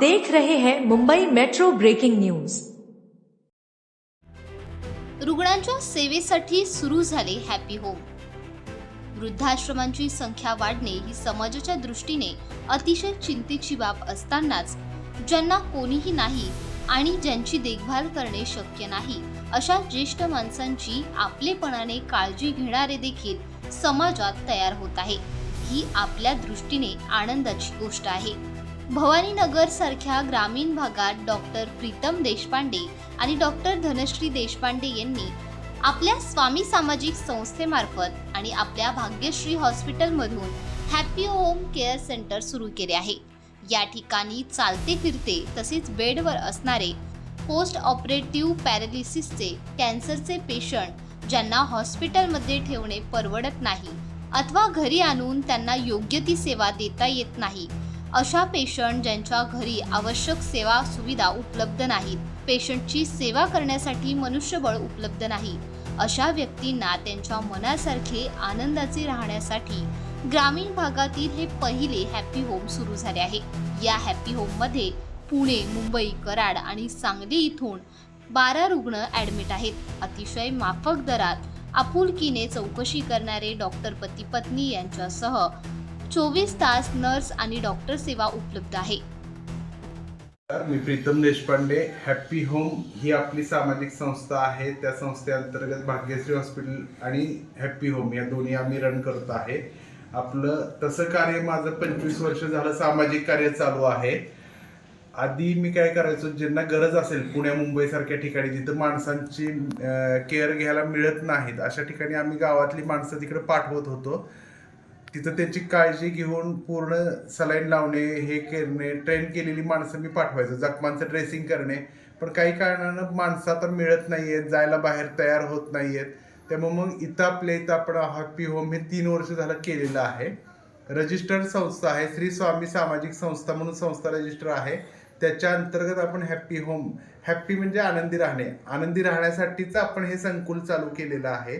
देख रहे हैं मुंबई मेट्रो ब्रेकिंग न्यूज। रुग्णांच्या सेवेसाठी सुरू झाले हॅपी होम। वृद्धाश्रमांची संख्या वाढणे ही समाजाच्या दृष्टीने अतिशय चिंतेची बाब असतानाच ज्यांना कोणीही नाही आणि ज्यांची देखभाल करणे शक्य नाही अशा ज्येष्ठ माणसांची आपलेपणाने काळजी घेणारे देखील समाजात तयार होत आहे. ही आपल्या दृष्टीने आनंदाची गोष्ट आहे. भवानीनगर सारख्या ग्रामीण भागात डॉक्टर प्रीतम देशपांडे आणि डॉक्टर धनश्री देशपांडे यांनी आपल्या स्वामी सामाजिक संस्थेमार्फत आणि आपल्या भाग्यश्री हॉस्पिटलमधून हॅपी होम केअर सेंटर सुरू केले आहे. या ठिकाणी चालते फिरते तसेच बेडवर असणारे पोस्ट ऑपरेटिव्ह पॅरालिसिसचे कॅन्सरचे पेशंट ज्यांना हॉस्पिटलमध्ये ठेवणे परवडत नाही अथवा घरी आणून त्यांना योग्य ती सेवा देता येत नाही अशा पेशंट ज्यांच्या घरी आवश्यक सेवा सुविधा उपलब्ध नाहीत. पेशंटची सेवा करण्यासाठी मनुष्यबळ उपलब्ध नाही. अशा व्यक्तींना त्यांच्या मनासारखे आनंदाचे राहण्यासाठी ग्रामीण भागातील हे पहिले हॅपी होम सुरू झाले आहे. या हॅपी होममध्ये पुणे मुंबई कराड आणि सांगली इथून बारा रुग्ण ॲडमिट आहेत. अतिशय माफक दरात आपुलकीने चौकशी करणारे डॉक्टर पती पत्नी यांच्यासह चोवीस तास नर्स आणि डॉक्टर सेवा उपलब्ध आहे. मी प्रीतम देशपांडे हॅपी होम ही आपली सामाजिक संस्था आहे. त्या संस्थेअंतर्गत भाग्यश्री हॉस्पिटल आणि हॅपी होम या दोन्ही आम्ही रन करत आहे. आपलं तसं कार्य माझं पंचवीस वर्ष झालं सामाजिक कार्य चालू आहे. आधी मी काय करायचो ज्यांना गरज असेल पुण्या मुंबईसारख्या ठिकाणी जिथं माणसांची केअर घ्यायला मिळत नाहीत अशा ठिकाणी आम्ही गावातली माणसं तिकडे पाठवत होतो. तिथं त्यांची काळजी घेऊन पूर्ण सलाईन लावणे हे करणे ट्रेन केलेली माणसं मी पाठवायचो. जखमांचं ड्रेसिंग करणे. पण काही कारणानं माणसं आता मिळत नाही आहेत जायला बाहेर तयार होत नाही आहेत त्यामुळे मग इथं आपल्या इथं आपण हॅपी होम हे तीन वर्ष झालं केलेलं आहे. रजिस्टर्ड संस्था आहे श्री स्वामी सामाजिक संस्था म्हणून संस्था रजिस्टर आहे. त्याच्या अंतर्गत आपण हॅप्पी होम हॅप्पी म्हणजे आनंदी राहणे. आनंदी राहण्यासाठीच आपण हे संकुल चालू केलेलं आहे.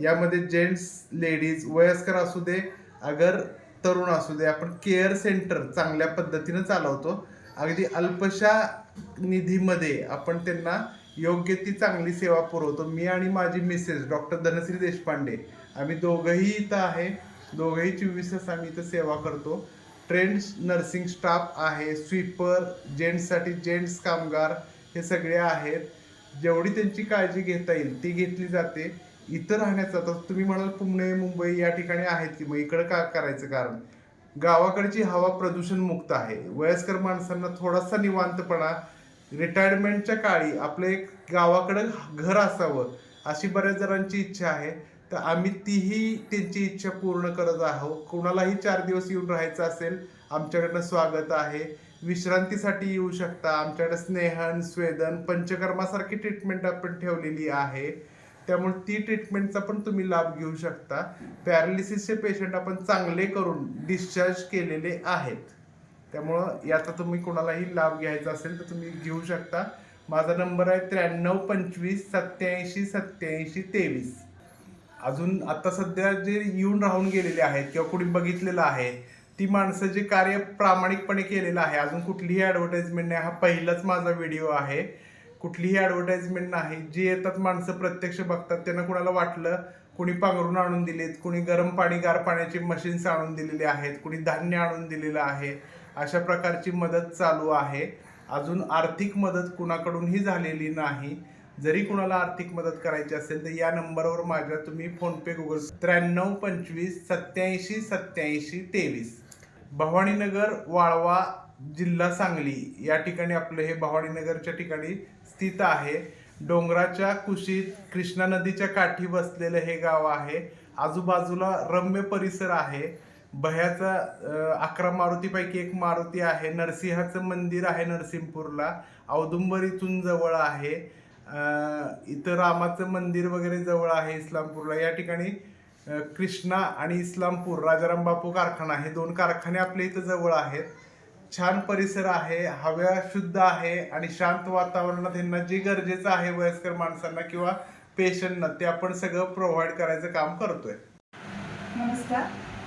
यामध्ये जेंट्स लेडीज वयस्कर असू दे अगर तरुण असू दे आपण केअर सेंटर चांगल्या पद्धतीनं चालवतो. अगदी अल्पशा निधीमध्ये आपण त्यांना योग्य ती चांगली सेवा पुरवतो. मी आणि माझी मिसेस डॉक्टर धनश्री देशपांडे आम्ही दोघंही इथं आहे. दोघंही चोवीस तास आम्ही इथं सेवा करतो. ट्रेंड नर्सिंग स्टाफ आहे स्वीपर जेंट्ससाठी जेंट्स कामगार हे सगळे आहेत. जेवढी त्यांची काळजी घेता येईल ती घेतली जाते. इथं राहण्याचं आता तुम्ही म्हणाल पुणे मुंबई या ठिकाणी आहेत की मग इकडं का करायचं कारण? गावाकडची हवा प्रदूषण मुक्त आहे. वयस्कर माणसांना थोडासा निवांतपणा रिटायरमेंटच्या काळी आपलं एक गावाकडं घर असावं अशी बऱ्याच जणांची इच्छा आहे. तर आम्ही तीही त्यांची इच्छा पूर्ण करत आहोत. कोणालाही चार दिवस येऊन राहायचं असेल आमच्याकडनं स्वागत आहे. विश्रांतीसाठी येऊ शकता. आमच्याकडे स्नेहन स्वेदन पंचकर्मासारखी ट्रीटमेंट आपण ठेवलेली आहे. त्यामुळे ती ट्रीटमेंटचा पण तुम्ही लाभ घेऊ शकता. पॅरालिसिसचे पेशंट आपण चांगले करून डिस्चार्ज केलेले आहेत. त्यामुळं याचा तुम्ही कोणालाही लाभ घ्यायचा असेल तर तुम्ही घेऊ शकता. माझा नंबर आहे त्र्याण्णव पंचवीस सत्याऐंशी सत्याऐंशी तेवीस. अजून आता सध्या जे येऊन राहून गेलेले आहेत किंवा कुणी बघितलेलं आहे ती माणसं जे कार्य प्रामाणिकपणे केलेलं आहे अजून कुठलीही ॲडव्हर्टाइजमेंट नाही. हा पहिलाच माझा व्हिडिओ आहे. कुठलीही ॲडव्हर्टाइजमेंट नाही. जी येतात माणसं प्रत्यक्ष बघतात. त्यांना कुणाला वाटलं कुणी पांघरून आणून दिलेत कुणी गरम पाणी गार पाण्याची मशीन्स आणून दिलेली आहेत कुणी धान्य आणून दिलेलं आहे अशा प्रकारची मदत चालू आहे. अजून आर्थिक मदत कुणाकडूनही झालेली नाही. जरी कुणाला आर्थिक मदत करायची असेल तर या नंबरवर माझ्या तुम्ही फोनपे गुगल त्र्याण्णव पंचवीस सत्याऐंशी सत्याऐंशी तेवीस. भवानीनगर वाळवा जिल्हा सांगली या ठिकाणी आपलं हे भवानीनगरच्या ठिकाणी स्थित आहे. डोंगराच्या कुशीत कृष्णा नदीच्या काठी बसलेलं हे गाव आहे. आजूबाजूला रम्य परिसर आहे. भयाचा अकरा मारुतीपैकी एक मारुती आहे. नरसिंहाचं मंदिर आहे नरसिंहपूरला. औदुंबर इथून जवळ आहे. इथं रामाचं मंदिर वगैरे जवळ आहे इस्लामपूरला. या ठिकाणी कृष्णा आणि इस्लामपूर राजाराम बापू कारखाना हे दोन कारखाने आपल्या इथं जवळ आहेत. छान परिसर आहे हवा शुद्ध आहे आणि शांत वातावरणात यांना जे गरजेचं आहे वयस्कर माणसांना किंवा पेशंटना ते आपण सगळं प्रोव्हाइड करायचं काम करतोय. नमस्कार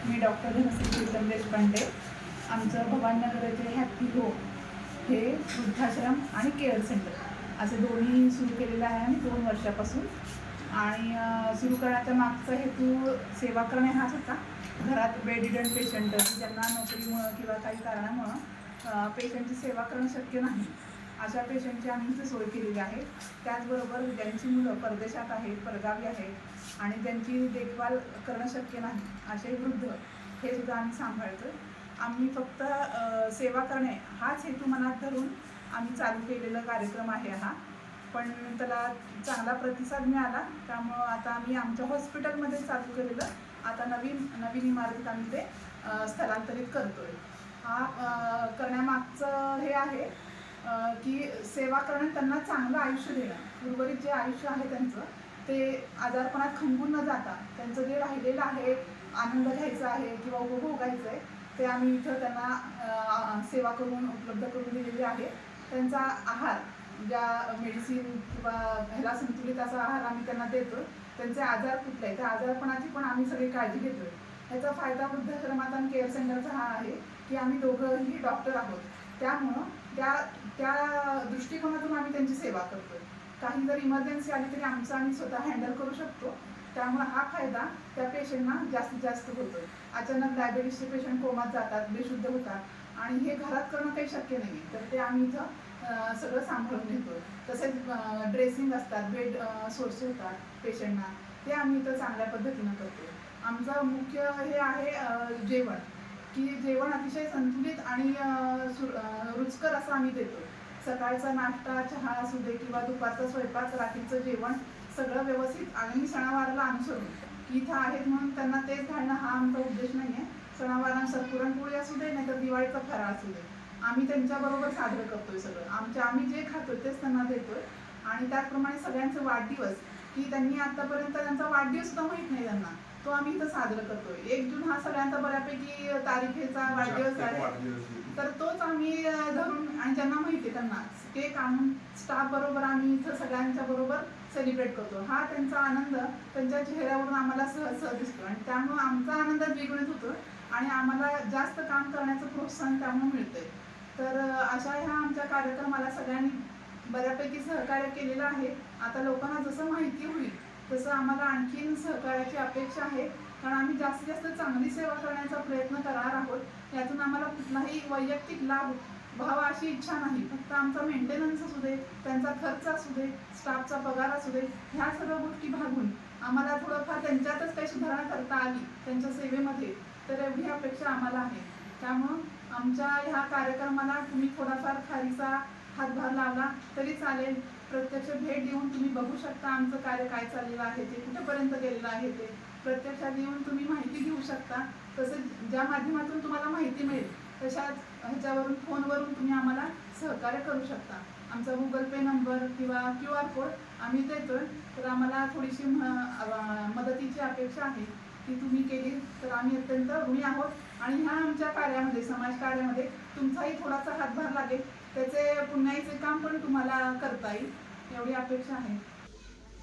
मी डॉक्टर धनश्री प्रीतम देशपांडे. आमचं भवाननगर येथे हॅपी होम हे वृद्धाश्रम आणि केअर सेंटर. असे दोन्ही सुरू केलेलं आहे आम्ही दोन वर्षापासून. आणि सुरू करण्याचा मागचा हेतू सेवा करणे हाच होता. घरात बेडिडंट पेशंट ज्यांना नोकरीमुळं किंवा काही कारणामुळं पेशंटची सेवा करणं शक्य नाही. अशा पेशंटची आम्ही इथे सोय केलेली आहे. त्याचबरोबर ज्यांची मुलं परदेशात आहेत परगावी आहेत आणि त्यांची देखभाल करणं शक्य नाही असे वृद्ध हे सुद्धा आम्ही सांभाळतो आम्ही फक्त सेवा करणे हाच हेतू मनात धरून आम्ही चालू केलेला कार्यक्रम आहे हा. पण त्याला चांगला प्रतिसाद मिळाला त्यामुळं आता आम्ही आमच्या हॉस्पिटलमध्ये चालू केलेलं आता नवीन नवीन इमारतीत आम्ही ते स्थलांतरित स्थलांतरित करतोय. हा करण्यामागचं हे आहे की सेवा करणं त्यांना चांगलं आयुष्य देणं. उर्वरित जे आयुष्य आहे त्यांचं ते आजारपणात खंबून न जाता त्यांचं जे राहिलेलं आहे आनंद घ्यायचा आहे किंवा उपभोगायचं आहे ते आम्ही इथं त्यांना सेवा करून उपलब्ध करून दिलेली आहे. त्यांचा आहार ज्या मेडिसिन किंवा ह्याला संतुलित असा आहार आम्ही त्यांना देतो त्यांचे आजार कुठले त्या आजारपणाची पण आम्ही सगळी काळजी घेतोय. ह्याचा फायदा वृद्धाश्रमात आणि केअर सेंटरचा हा आहे की आम्ही दोघंही डॉक्टर आहोत. त्यामुळं त्या त्या दृष्टिकोनातून आम्ही त्यांची सेवा करतो काही जर इमर्जन्सी आली तरी आमचं आम्ही स्वतः हँडल करू शकतो. त्यामुळे हा फायदा त्या पेशंटना जास्तीत जास्त होतो अचानक डायबेटीसचे पेशंट कोमात जातात बेशुद्ध होतात आणि हे घरात करणं काही शक्य नाही तर ते आम्ही इथं सगळं सांभाळून घेतो तसेच ड्रेसिंग असतात बेड सोर्स होतात पेशंटना ते आम्ही इथं चांगल्या पद्धतीनं करतो आमचं मुख्य हे आहे जेवण. की जेवण अतिशय संतुलित आणि रुचकर असं आम्ही देतो. सकाळचा नाश्ता चहा असू दे किंवा दुपारचा स्वयंपाक रात्रीचं जेवण सगळं व्यवस्थित. आणि सणावाराला अनुसरून की इथं आहेत म्हणून त्यांना तेच घालणं हा आमचा उद्देश नाही आहे सणावारानुसार पुरणपोळी असू दे नाही तर दिवाळीचा फराळ असू दे. आम्ही त्यांच्याबरोबर साजरं करतोय सगळं. आमच्या आम्ही जे खातोय तेच त्यांना देतोय. आणि त्याचप्रमाणे सगळ्यांचे वाढदिवस की त्यांनी आतापर्यंत त्यांचा वाढदिवस सुद्धा माहीत नाही त्यांना. तो आम्ही इथं साजरा करतोय. एक जून हा सगळ्यांचा बऱ्यापैकी तारीखेचा वाढदिवस आहे. तर तोच आम्ही धरून आणि ज्यांना माहिती त्यांना केक आणून स्टाफ बरोबर आम्ही इथं सगळ्यांच्या बरोबर सेलिब्रेट करतो. हा त्यांचा आनंद त्यांच्या चेहऱ्यावरून आम्हाला सहज सहज दिसतो. आणि त्यामुळे आमचा आनंद द्विगुणित होतो आणि आम्हाला जास्त काम करण्याचं प्रोत्साहन त्यामुळे मिळतंय. तर अशा ह्या आमच्या कार्यक्रमाला सगळ्यांनी बऱ्यापैकी सहकार्य केलेलं आहे. आता लोकांना जसं माहिती होईल तसं आम्हाला आणखीन सहकार्याची अपेक्षा आहे. कारण आम्ही जास्तीत जास्त चांगली सेवा करण्याचा प्रयत्न करणार आहोत. यातून आम्हाला कुठलाही वैयक्तिक लाभ व्हावा अशी इच्छा नाही. फक्त आमचा मेंटेनन्स असू दे त्यांचा खर्च असू दे स्टाफचा पगार असू दे ह्या सर्व गोष्टी भागून आम्हाला थोडंफार त्यांच्यातच काही सुधारणा करता आली त्यांच्या सेवेमध्ये. तर एवढी अपेक्षा आम्हाला आहे. त्यामुळं आमच्या ह्या कार्यक्रमाला तुम्ही थोडाफार खारीचा हातभार लावला तरी चालेल. प्रत्यक्ष भेट देऊन तुम्ही बघू शकता आमचं कार्य काय चाललेलं आहे ते कुठेपर्यंत गेलेलं आहे ते. प्रत्यक्षात येऊन तुम्ही माहिती घेऊ शकता. तसेच ज्या माध्यमातून तुम्हाला माहिती मिळेल तशाच ह्याच्यावरून फोनवरून तुम्ही आम्हाला सहकार्य करू शकता. आमचा गुगल पे नंबर किंवा क्यू आर कोड आम्ही देतोय. तर आम्हाला थोडीशी म- मदतीची अपेक्षा आहे ती तुम्ही केली तर आम्ही अत्यंत ऋणी आहोत. आणि ह्या आमच्या कार्यामध्ये समाज कार्यामध्ये तुमचाही थोडासा हातभार लागेल. त्याचे पुण्याईचे काम पण तुम्हाला करता येईल एवढी अपेक्षा आहे.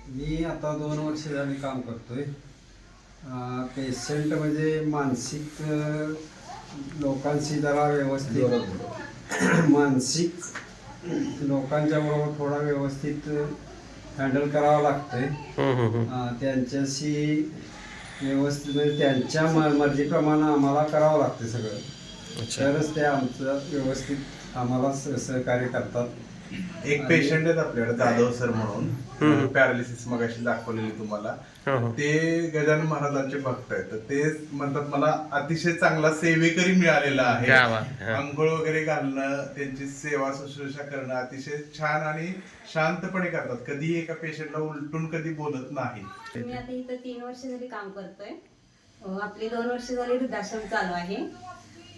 मी आता दोन वर्ष झाली काम करतोय. पेशंट म्हणजे मानसिक लोकांशी जरा व्यवस्थित मानसिक लोकांच्या बरोबर थोडा व्यवस्थित हँडल करावं लागतंय. त्यांच्याशी व्यवस्थित म्हणजे त्यांच्या म- मर्जीप्रमाणे आम्हाला करावं लागतं सगळं. तरच ते आमचं व्यवस्थित आम्हाला स- सहकार्य करतात. एक पेशंट आहेत आपल्याकडे जाधव सर म्हणून. पॅरालिसिस मगाशी दाखवलेली तुम्हाला. ते गजानन महाराजांचे भक्त आहेत. तर ते म्हणतात मला अतिशय चांगला सेवेकरी मिळालेला आहे. क्या बात है. आंघोळ वगैरे घालणं त्यांची सेवा शुश्रूषा करणं अतिशय छान आणि शांतपणे करतात. कधी एका पेशंटला उलटून कधी बोलत नाही. मी आता इथं तीन वर्ष झाली काम करतोय. अं, आपली दोन वर्ष झाली वृद्धाश्रम चालू आहे.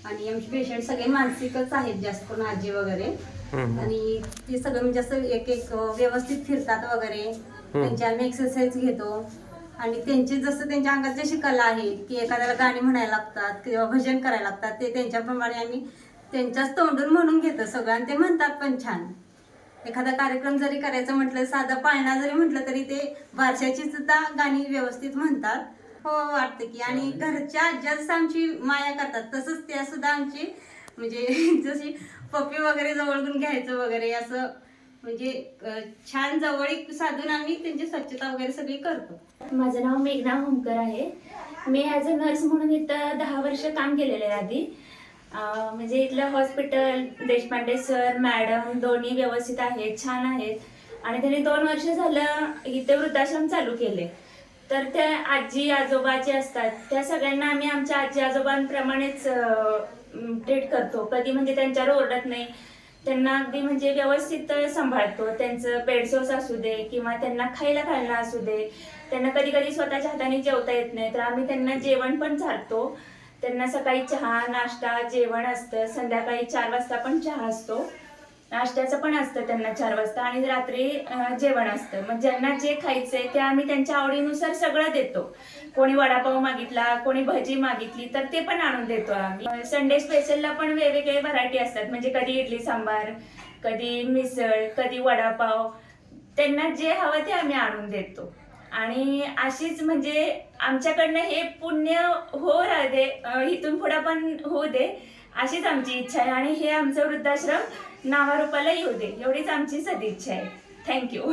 आणि आमचे पेशंट सगळे मानसिकच आहेत जास्त करून आजी वगैरे. आणि ते सगळं म्हणजे असं एक एक व्यवस्थित फिरतात वगैरे. त्यांची आम्ही एक्सरसाइज घेतो. आणि त्यांची जसं त्यांच्या अंगात जशी कला आहे की एखाद्याला गाणी म्हणायला लागतात किंवा भजन करायला लागतात ते त्यांच्याप्रमाणे आम्ही त्यांच्याच तोंडून म्हणून घेतो सगळं. आणि ते म्हणतात पण छान. एखादा कार्यक्रम जरी करायचं म्हटलं साधं पाळणा जरी म्हटलं तरी ते बारशाची सुद्धा गाणी व्यवस्थित म्हणतात. हो वाटतं की. आणि घरच्या आज्या जसं आमची माया करतात. तसंच त्या सुद्धा आमची म्हणजे जशी पप्पी वगैरे जवळून घ्यायचं वगैरे असं म्हणजे अं, छान जवळीक साधून आम्ही त्यांची स्वच्छता वगैरे सगळी करतो. माझं नाव मेघना होमकर आहे. मी ॲज अ नर्स म्हणून इथं दहा वर्ष काम केलेलं आहे आधी. अं, म्हणजे इथलं हॉस्पिटल देशपांडे सर मॅडम दोन्ही व्यवस्थित आहेत छान आहेत. आणि त्यांनी दोन वर्ष झालं इथे वृद्धाश्रम चालू केले तर त्या आजी आजोबा जे असतात. त्या सगळ्यांना आम्ही आमच्या आजी आजोबांप्रमाणेच ट्रीट करतो. कधी म्हणजे त्यांच्यावर ओरडत नाही. त्यांना अगदी म्हणजे व्यवस्थित सांभाळतो. त्यांचं बेडसोस असू दे किंवा त्यांना खायला घालणं असू दे. त्यांना कधी कधी स्वतःच्या हाताने जेवता येत नाही. तर आम्ही त्यांना जेवण पण चालतो त्यांना सकाळी चहा नाश्ता जेवण असतं. संध्याकाळी चार वाजता पण चहा असतो. नाश्त्याचं पण असतं त्यांना चार वाजता आणि रात्री जेवण असतं. मग ज्यांना जे खायचंय ते आम्ही त्यांच्या आवडीनुसार सगळं देतो. कोणी वडापाव मागितला कोणी भजी मागितली तर ते पण आणून देतो आम्ही. संडे स्पेशलला पण वेगवेगळे व्हरायटी असतात. म्हणजे कधी इडली सांबार कधी मिसळ कधी वडापाव. त्यांना जे हवं ते आम्ही आणून देतो. आणि अशीच म्हणजे आमच्याकडनं हे पुण्य हो राहते इथून पुढं पण होऊ दे. अशीच आमची इच्छा आहे आणि हे आमचं वृद्धाश्रम नावारूपाला येऊ दे. एवढीच आमची सदिच्छा आहे. थँक्यू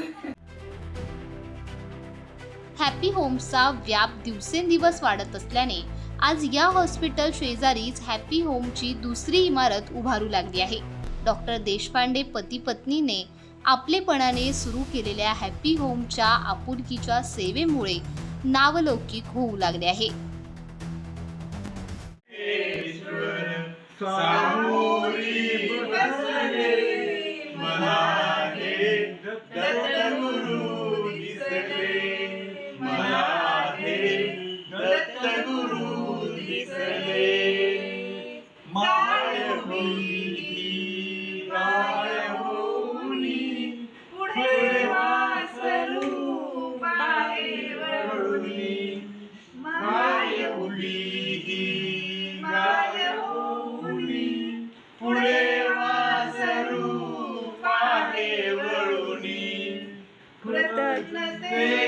हॅपी होम्सचा व्याप दिवसेंदिवस वाढत असल्याने आज या हॉस्पिटल शेजारीच हॅपी होमची दुसरी इमारत उभारू लागली आहे. डॉक्टर देशपांडे पती पत्नीने आपलेपणाने सुरू केलेल्या हॅपी होमच्या आपुलकीच्या सेवेमुळे नावलौकिक होऊ लागले आहे. पुढे faith.